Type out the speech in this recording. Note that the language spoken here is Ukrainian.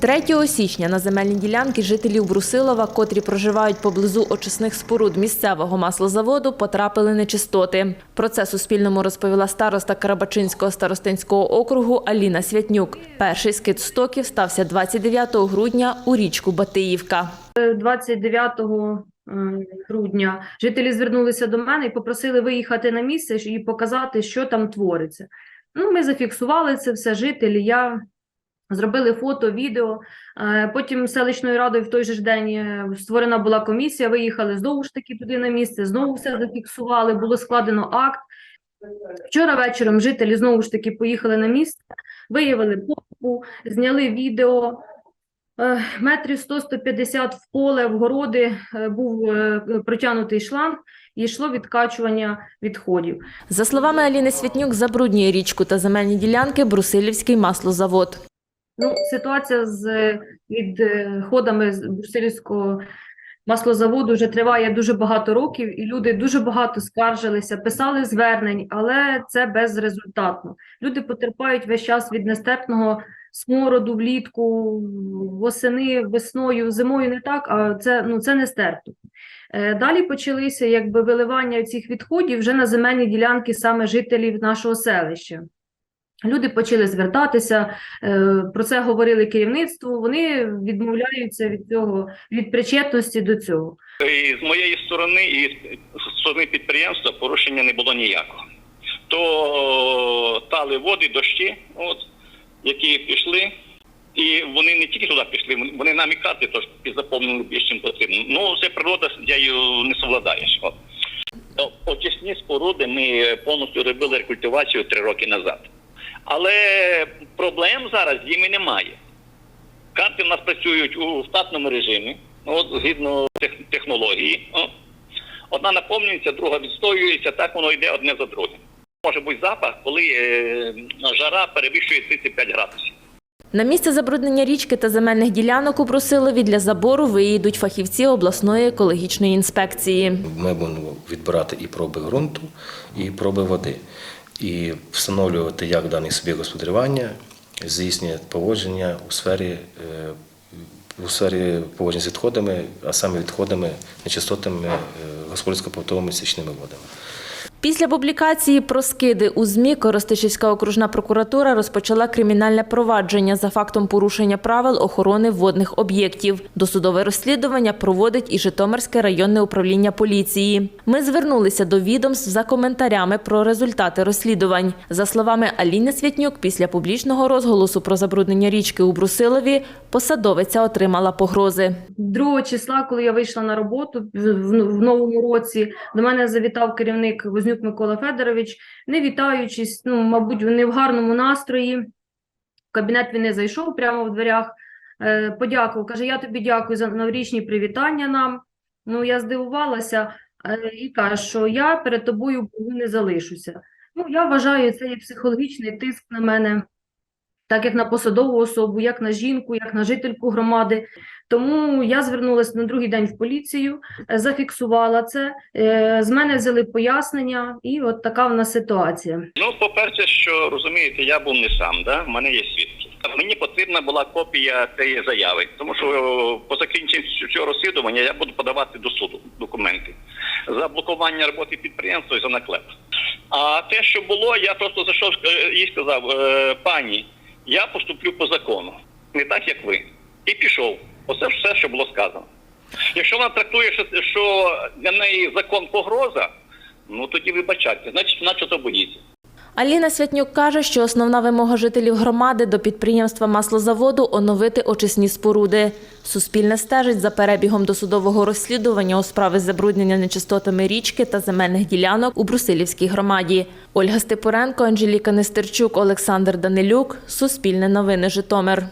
3 січня на земельні ділянки жителів Брусилова, котрі проживають поблизу очисних споруд місцевого маслозаводу, потрапили нечистоти. Про це Суспільному розповіла староста Карабачинського старостинського округу Аліна Святнюк. Перший скид стоків стався 29 грудня у річку Батиївка. 29 м, грудня жителі звернулися до мене і попросили виїхати на місце і показати, що там твориться. Ну, ми зафіксували це все, жителі, я зробили фото, відео. Е, Потім селищною радою в той же день е, створена була комісія, виїхали знову ж таки туди на місце, знову все зафіксували, було складено акт. Вчора вечором жителі знову ж таки поїхали на місце, виявили попу, зняли відео. Е, Метрів 100-150 в поле, в городи був протягнутий шланг і йшло відкачування відходів. За словами Аліни Святнюк, забруднює річку та земельні ділянки Брусилівський маслозавод. Ну, ситуація з відходами з Брусилівського маслозаводу вже триває дуже багато років, і люди дуже багато скаржилися, писали звернень, але це безрезультатно. Люди потерпають весь час від нестерпного смороду влітку, восени, весною, зимою не так, а це, ну, це нестерпно. Е, Далі почалися якби виливання цих відходів вже на земельні ділянки саме жителів нашого селища. Люди почали звертатися, е, про це говорили керівництву, вони відмовляються від цього, від причетності до цього. І з моєї сторони і з сторони підприємства порушення не було ніякого. То тали води, дощі, от, які пішли, і вони не тільки туди пішли, вони нам і карти тож заповнили більш чим потрібно. Ну, це природа, я не совладаєш. От. Очисні споруди ми повністю робили рекультивацію три роки назад. Але проблем зараз з ними немає. Карти в нас працюють у штатному режимі, ну, от, згідно тех- технології. О. Одна наповнюється, друга відстоюється, так воно йде одне за другим. Може бути запах, коли е, жара перевищує 35 градусів. На місце забруднення річки та земельних ділянок у Брусилові для забору виїдуть фахівці обласної екологічної інспекції. Ми будемо відбирати і проби ґрунту, і проби води, і встановлювати, як даний суб'єкт господарювання здійснює поводження у сфері, е, у сфері поводження з відходами, а саме відходами, нечистотами е, господарсько-побутовими стічними водами. Після публікації про скиди у ЗМІ Коростишівська окружна прокуратура розпочала кримінальне провадження за фактом порушення правил охорони водних об'єктів. Досудове розслідування проводить і Житомирське районне управління поліції. Ми звернулися до відомств за коментарями про результати розслідувань. За словами Аліни Святнюк, після публічного розголосу про забруднення річки у Брусилові посадовиця отримала погрози. 2 числа, коли я вийшла на роботу в, новому році, до мене завітав керівник Вознюк Микола Федорович, не вітаючись, ну, мабуть, вони в гарному настрої. В кабінет він не зайшов прямо в дверях, е, подякував, каже, я тобі дякую за новорічні привітання нам. Ну, я здивувалася е, і каже, що я перед тобою не залишуся. Ну, я вважаю, це є психологічний тиск на мене, так як на посадову особу, як на жінку, як на жительку громади. Тому я звернулася на другий день в поліцію, е, зафіксувала це, е, з мене взяли пояснення, і от така в нас ситуація. Ну, по-перше, що розумієте, я був не сам, да? в мене є свідки. Мені потрібна була копія цієї заяви, тому що по закінченню цього розслідування я буду подавати до суду документи за блокування роботи підприємства і за наклеп. А те, що було, я просто зайшов е, і сказав, е, пані, я поступлю по закону, не так як ви. І пішов. Оце все, що було сказано. Якщо вона трактує, що, що для неї закон погроза, ну тоді вибачайте, значить, наче боїться. Аліна Святнюк каже, що основна вимога жителів громади до підприємства маслозаводу – оновити очисні споруди. Суспільне стежить за перебігом досудового розслідування у справі забруднення нечистотами річки та земельних ділянок у Брусилівській громаді. Ольга Степуренко, Анжеліка Нестерчук, Олександр Данилюк. Суспільне новини Житомир.